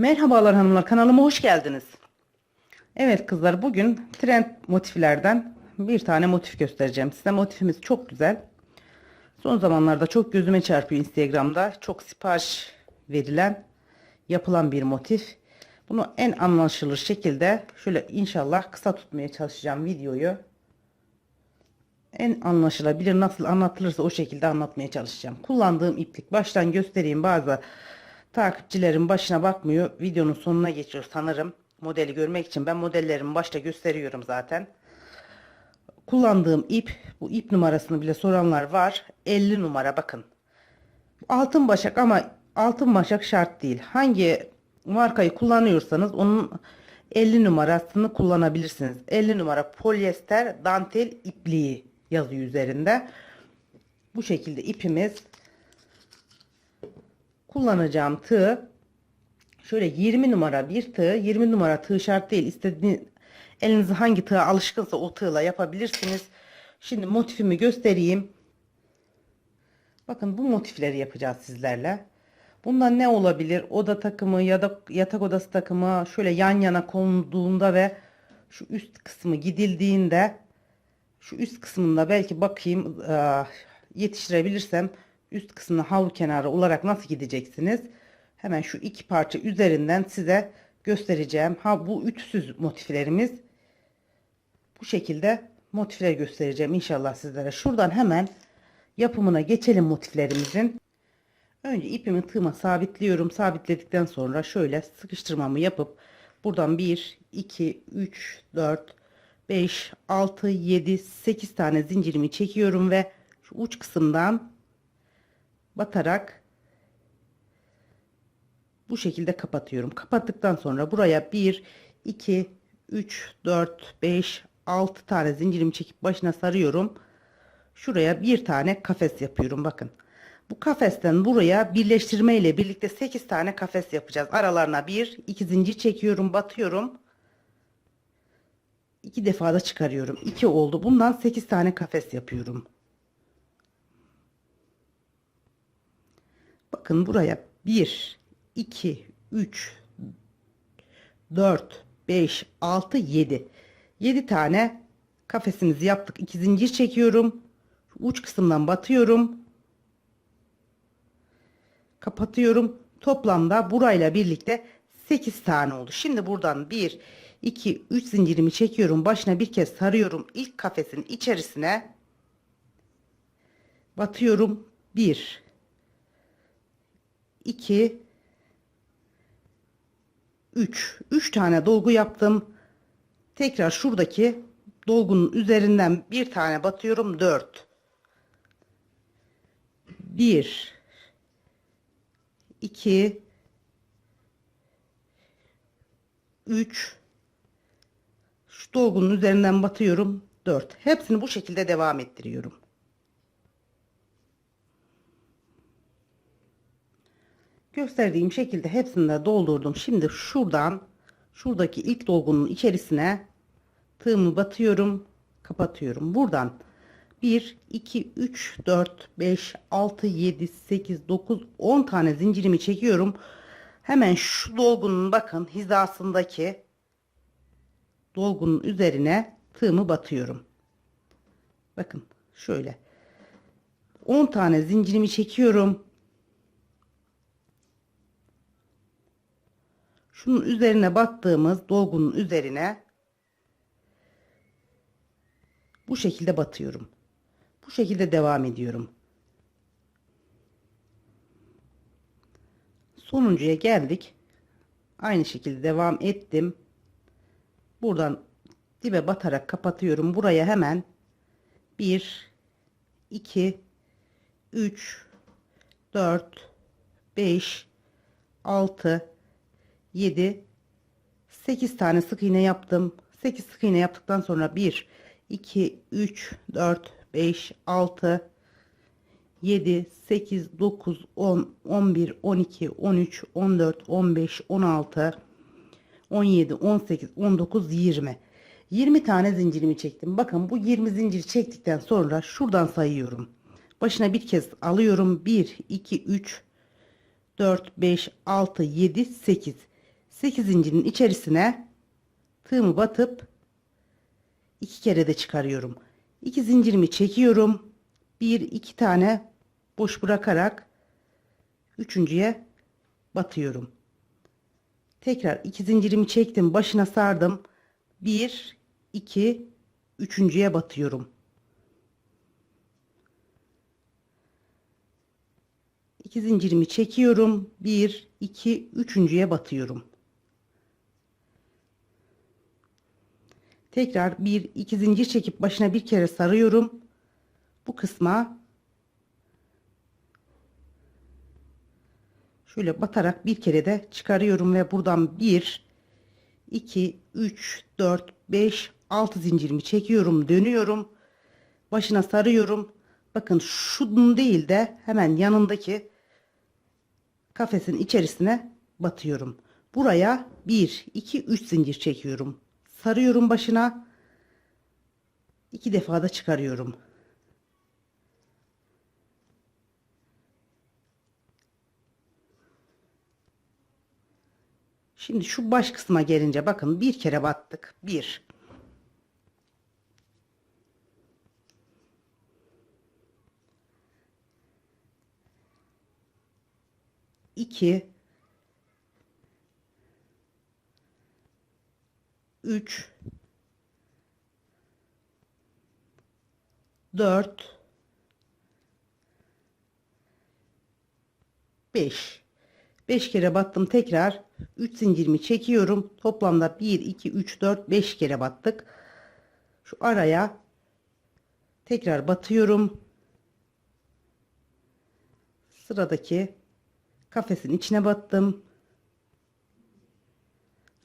Merhabalar hanımlar kanalıma hoş geldiniz. Evet kızlar bugün trend motiflerden bir tane motif göstereceğim size. Motifimiz çok güzel. Son zamanlarda çok gözüme çarpıyor Instagram'da. Çok sipariş verilen yapılan bir motif. Bunu en anlaşılır şekilde şöyle inşallah kısa tutmaya çalışacağım videoyu. En anlaşılabilir nasıl anlatılırsa o şekilde anlatmaya çalışacağım. Kullandığım iplik baştan göstereyim bazı takipçilerin başına bakmıyor. Videonun sonuna geçiyor sanırım. Modeli görmek için ben modellerimi başta gösteriyorum zaten. Kullandığım ip bu ip numarasını bile soranlar var. 50 numara bakın. Altın başak ama altın başak şart değil. Hangi markayı kullanıyorsanız onun 50 numarasını kullanabilirsiniz. 50 numara polyester dantel ipliği yazıyor üzerinde. Bu şekilde ipimiz kullanacağım tığ şöyle 20 numara bir tığ 20 numara tığ şart değil. İstediğiniz elinize hangi tığa alışkınsa o tığla yapabilirsiniz. Şimdi motifimi göstereyim. Bakın bu motifleri yapacağız sizlerle. Bundan ne olabilir? Oda takımı ya da yatak odası takımı şöyle yan yana konduğunda ve şu üst kısmı gidildiğinde şu üst kısmında belki bakayım yetiştirebilirsem üst kısmına havlu kenarı olarak nasıl gideceksiniz? Hemen şu iki parça üzerinden size göstereceğim. Ha bu ütüsüz motiflerimiz. Bu şekilde motifler göstereceğim inşallah sizlere. Şuradan hemen yapımına geçelim motiflerimizin. Önce ipimi tığıma sabitliyorum. Sabitledikten sonra şöyle sıkıştırmamı yapıp buradan 1, 2, 3, 4, 5, 6, 7, 8 tane zincirimi çekiyorum ve şu uç kısımdan batarak bu şekilde kapatıyorum. Kapattıktan sonra buraya 1, 2, 3, 4, 5, 6 tane zincirimi çekip başına sarıyorum. Şuraya bir tane kafes yapıyorum bakın. Bu kafesten buraya birleştirme ile birlikte 8 tane kafes yapacağız. Aralarına 1, 2 zincir çekiyorum, batıyorum. 2 defa da çıkarıyorum. 2 oldu. Bundan 8 tane kafes yapıyorum. Bakın buraya 1, 2, 3, 4, 5, 6, 7. 7 tane kafesimizi yaptık. 2 zincir çekiyorum. Uç kısımdan batıyorum. Kapatıyorum. Toplamda burayla birlikte 8 tane oldu. Şimdi buradan 1, 2, 3 zincirimi çekiyorum. Başına bir kez sarıyorum. İlk kafesin içerisine batıyorum. 1, 2 3 3 tane dolgu yaptım. Tekrar şuradaki dolgunun üzerinden bir tane batıyorum 4 1 2 3 şu dolgunun üzerinden batıyorum 4 hepsini bu şekilde devam ettiriyorum gösterdiğim şekilde hepsini de doldurdum. Şimdi şuradan şuradaki ilk dolgunun içerisine tığımı batıyorum kapatıyorum. Buradan 1 2 3 4 5 6 7 8 9 10 tane zincirimi çekiyorum. Hemen şu dolgunun bakın hizasındaki dolgunun üzerine tığımı batıyorum. Bakın şöyle. 10 tane zincirimi çekiyorum şunun üzerine battığımız dolgunun üzerine bu şekilde batıyorum. Bu şekilde devam ediyorum. Sonuncuya geldik. Aynı şekilde devam ettim. Buradan dibe batarak kapatıyorum. Buraya hemen 1 2 3 4 5 6 7 8 tane sık iğne yaptım. 8 sık iğne yaptıktan sonra 1 2 3 4 5 6 7 8 9 10 11 12 13 14 15 16 17 18 19 20 20 tane zincirimi çektim. Bakın bu 20 zincir çektikten sonra şuradan sayıyorum. Başına bir kez alıyorum. 1 2 3 4 5 6 7 8 8 zincirin içerisine tığımı batıp iki kere de çıkarıyorum. 2 zincirimi çekiyorum. 1 2 tane boş bırakarak üçüncüye batıyorum. Tekrar iki zincirimi çektim, başına sardım. 1 2 üçüncüye batıyorum. İki zincirimi çekiyorum. 1 2 üçüncüye batıyorum. Tekrar bir iki zincir çekip başına bir kere sarıyorum. Bu kısma şöyle batarak bir kere de çıkarıyorum ve buradan 1 2 3 4 5 6 zincirimi çekiyorum, dönüyorum. Başına sarıyorum. Bakın şunun değil de hemen yanındaki kafesin içerisine batıyorum. Buraya 1 2 3 zincir çekiyorum sarıyorum başına. İki defa da çıkarıyorum. Şimdi şu baş kısma gelince bakın bir kere battık. Bir. İki 3 4 5 5 kere battım tekrar 3 zincirimi çekiyorum. Toplamda 1 2 3 4 5 kere battık. Şu araya tekrar batıyorum. Sıradaki kafesin içine battım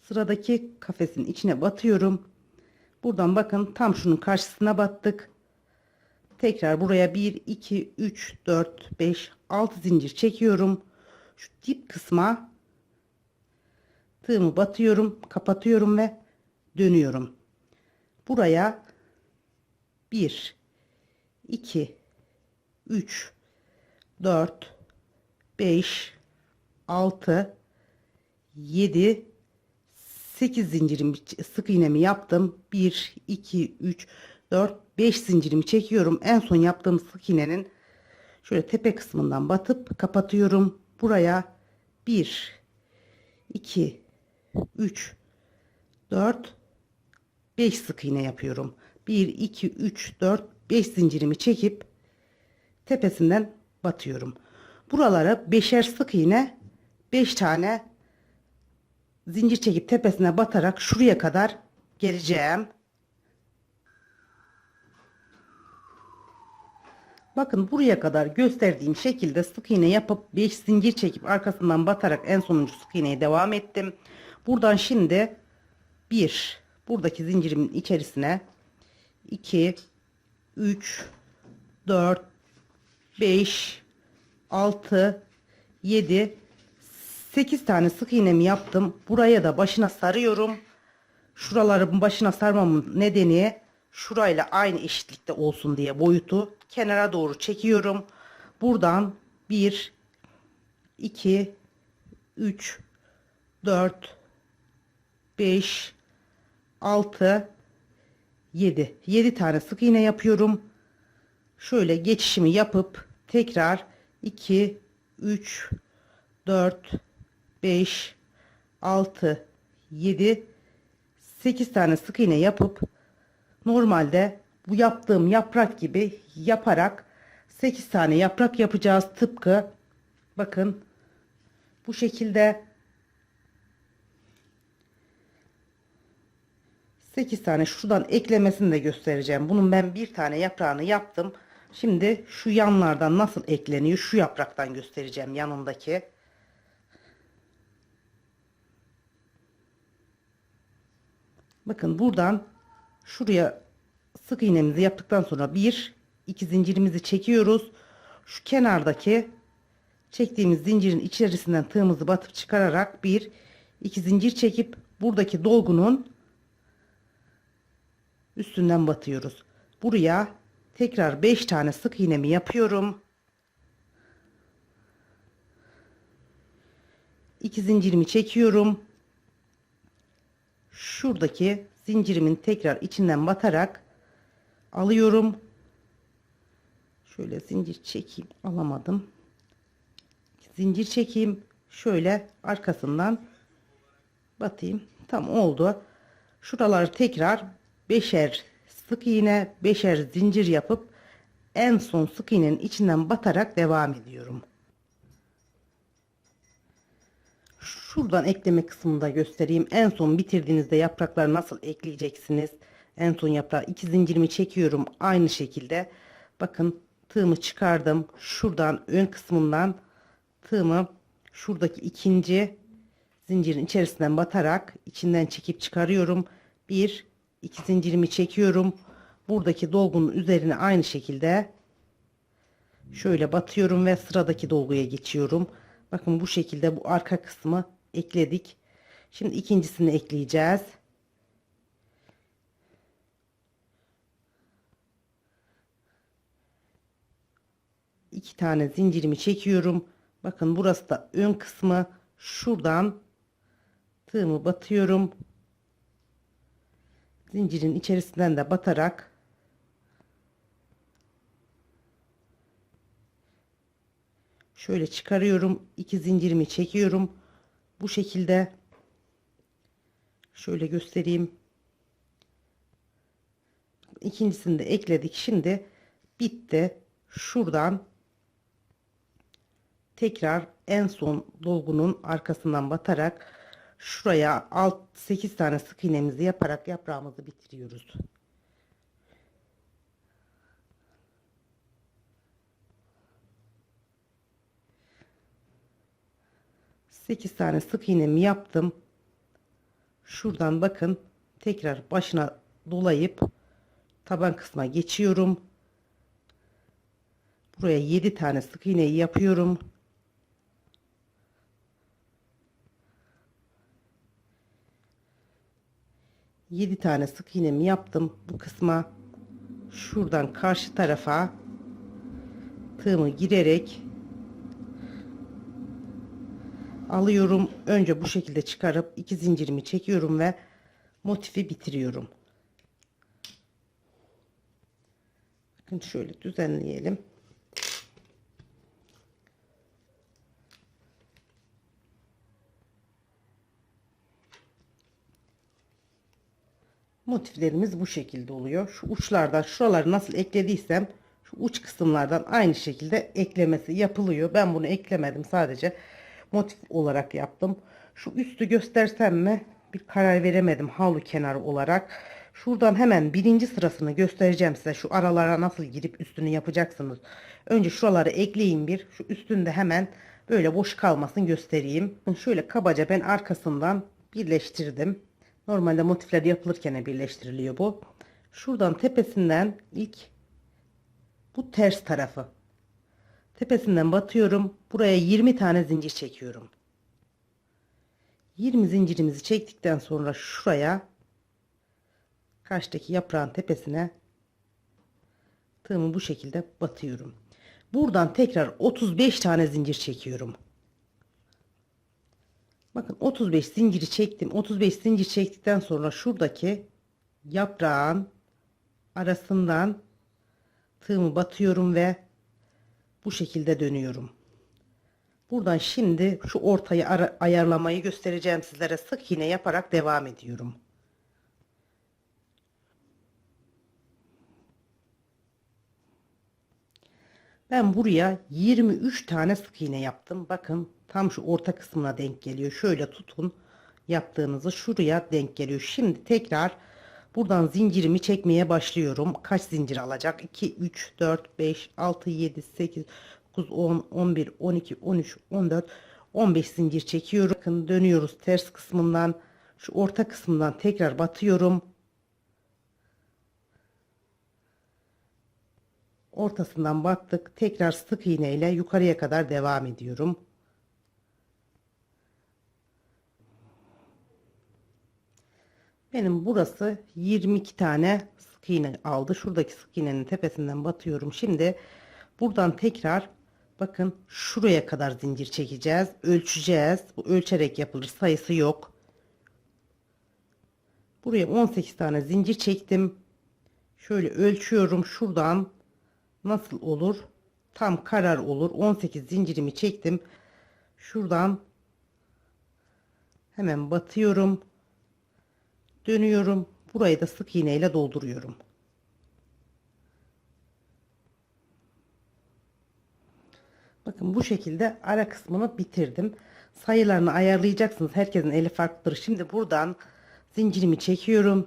sıradaki kafesin içine batıyorum. Buradan bakın tam şunun karşısına battık. Tekrar buraya 1, 2, 3, 4, 5, 6 zincir çekiyorum. Şu dip kısma tığımı batıyorum, kapatıyorum ve dönüyorum. Buraya 1, 2, 3, 4, 5, 6, 7, 8 zincirimi sık iğnemi yaptım. 1 2 3 4 5 zincirimi çekiyorum. En son yaptığım sık iğnenin şöyle tepe kısmından batıp kapatıyorum. Buraya 1 2 3 4 5 sık iğne yapıyorum. 1 2 3 4 5 zincirimi çekip tepesinden batıyorum. Buralara beşer sık iğne 5 tane zincir çekip tepesine batarak şuraya kadar geleceğim. Bakın buraya kadar gösterdiğim şekilde sık iğne yapıp 5 zincir çekip arkasından batarak en sonuncu sık iğneye devam ettim. Buradan şimdi 1 buradaki zincirimin içerisine 2 3 4 5 6 7 8 tane sık iğnemi yaptım. Buraya da başına sarıyorum. Şuraların başına sarmamın nedeni şurayla aynı eşitlikte olsun diye boyutu kenara doğru çekiyorum. Buradan 1 2 3 4 5 6 7 7 tane sık iğne yapıyorum. Şöyle geçişimi yapıp tekrar 2 3 4 5 6 7 8 tane sık iğne yapıp normalde bu yaptığım yaprak gibi yaparak 8 tane yaprak yapacağız tıpkı bakın bu şekilde 8 tane şuradan eklemesini de göstereceğim. Bunun ben bir tane yaprağını yaptım. Şimdi şu yanlardan nasıl ekleniyor şu yapraktan göstereceğim yanındaki. Bakın buradan şuraya sık iğnemizi yaptıktan sonra bir iki zincirimizi çekiyoruz. Şu kenardaki çektiğimiz zincirin içerisinden tığımızı batıp çıkararak bir iki zincir çekip buradaki dolgunun üstünden batıyoruz. Buraya tekrar 5 tane sık iğnemi yapıyorum. 2 zincirimi çekiyorum. Şuradaki zincirimin tekrar içinden batarak alıyorum. Şöyle zincir çekeyim. Alamadım. Zincir çekeyim. Şöyle arkasından batayım. Tam oldu. Şuraları tekrar beşer sık iğne, beşer zincir yapıp en son sık iğnenin içinden batarak devam ediyorum. Şuradan ekleme kısmında göstereyim. En son bitirdiğinizde yaprakları nasıl ekleyeceksiniz? En son yaprağı iki zincirimi çekiyorum aynı şekilde. Bakın tığımı çıkardım. Şuradan ön kısmından tığımı şuradaki ikinci zincirin içerisinden batarak içinden çekip çıkarıyorum. Bir, iki zincirimi çekiyorum. Buradaki dolgunun üzerine aynı şekilde şöyle batıyorum ve sıradaki dolguya geçiyorum. Bakın bu şekilde bu arka kısmı ekledik. Şimdi ikincisini ekleyeceğiz. iki tane zincirimi çekiyorum. Bakın burası da ön kısmı. Şuradan tığımı batıyorum. Zincirin içerisinden de batarak şöyle çıkarıyorum. iki zincirimi çekiyorum. Bu şekilde şöyle göstereyim. İkincisini de ekledik. Şimdi bitti. Şuradan tekrar en son dolgunun arkasından batarak şuraya alt 8 tane sık iğnemizi yaparak yaprağımızı bitiriyoruz. Sekiz tane sık iğnemi yaptım. Şuradan bakın tekrar başına dolayıp taban kısma geçiyorum. Buraya 7 tane sık iğneyi yapıyorum. Yedi tane sık iğnemi yaptım bu kısma. Şuradan karşı tarafa tığımı girerek alıyorum. Önce bu şekilde çıkarıp iki zincirimi çekiyorum ve motifi bitiriyorum. Bakın şöyle düzenleyelim. motiflerimiz bu şekilde oluyor. Şu uçlardan şuraları nasıl eklediysem şu uç kısımlardan aynı şekilde eklemesi yapılıyor. Ben bunu eklemedim sadece motif olarak yaptım. Şu üstü göstersem mi bir karar veremedim havlu kenarı olarak. Şuradan hemen birinci sırasını göstereceğim size. Şu aralara nasıl girip üstünü yapacaksınız. Önce şuraları ekleyin bir. Şu üstünde hemen böyle boş kalmasın göstereyim. Şöyle kabaca ben arkasından birleştirdim. Normalde motifler yapılırken birleştiriliyor bu. Şuradan tepesinden ilk bu ters tarafı. Tepesinden batıyorum. Buraya 20 tane zincir çekiyorum. 20 zincirimizi çektikten sonra şuraya karşıdaki yaprağın tepesine tığımı bu şekilde batıyorum. Buradan tekrar 35 tane zincir çekiyorum. Bakın 35 zinciri çektim. 35 zincir çektikten sonra şuradaki yaprağın arasından tığımı batıyorum ve bu şekilde dönüyorum. Buradan şimdi şu ortayı ayarlamayı göstereceğim sizlere. Sık iğne yaparak devam ediyorum. Ben buraya 23 tane sık iğne yaptım. Bakın tam şu orta kısmına denk geliyor. Şöyle tutun yaptığınızı şuraya denk geliyor. Şimdi tekrar buradan zincirimi çekmeye başlıyorum. Kaç zincir alacak? 2, 3, 4, 5, 6, 7, 8, 9, 10, 11, 12, 13, 14, 15 zincir çekiyorum. Bakın dönüyoruz ters kısmından. Şu orta kısmından tekrar batıyorum. ortasından battık. Tekrar sık iğne ile yukarıya kadar devam ediyorum. Benim burası 22 tane sık iğne aldı. Şuradaki sık iğnenin tepesinden batıyorum. Şimdi buradan tekrar bakın şuraya kadar zincir çekeceğiz. Ölçeceğiz. Bu ölçerek yapılır. Sayısı yok. Buraya 18 tane zincir çektim. Şöyle ölçüyorum şuradan nasıl olur? Tam karar olur. 18 zincirimi çektim. Şuradan hemen batıyorum. Dönüyorum. Burayı da sık iğne ile dolduruyorum. Bakın bu şekilde ara kısmını bitirdim. Sayılarını ayarlayacaksınız. Herkesin eli farklıdır. Şimdi buradan zincirimi çekiyorum.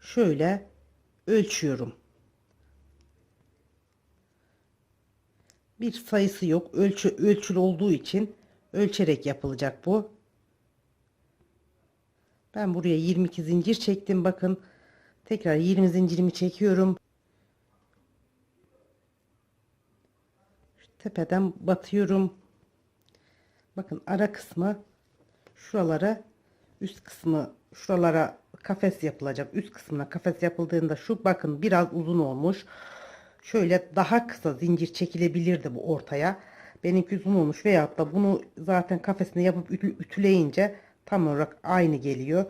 Şöyle ölçüyorum. Bir sayısı yok. Ölçü ölçülü olduğu için ölçerek yapılacak bu. Ben buraya 22 zincir çektim. Bakın tekrar 20 zincirimi çekiyorum. Şu tepeden batıyorum. Bakın ara kısmı şuralara üst kısmı şuralara kafes yapılacak. Üst kısmına kafes yapıldığında şu bakın biraz uzun olmuş. Şöyle daha kısa zincir çekilebilirdi bu ortaya. Benimki uzun olmuş veyahut da bunu zaten kafesine yapıp ütü- ütüleyince tam olarak aynı geliyor.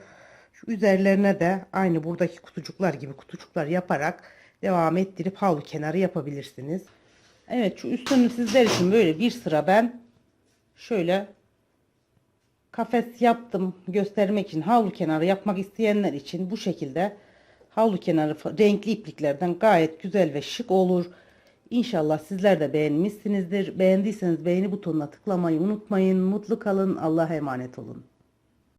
Şu üzerlerine de aynı buradaki kutucuklar gibi kutucuklar yaparak devam ettirip havlu kenarı yapabilirsiniz. Evet şu üstünü sizler için böyle bir sıra ben şöyle kafes yaptım göstermek için havlu kenarı yapmak isteyenler için bu şekilde havlu kenarı renkli ipliklerden gayet güzel ve şık olur. İnşallah sizler de beğenmişsinizdir. Beğendiyseniz beğeni butonuna tıklamayı unutmayın. Mutlu kalın. Allah'a emanet olun.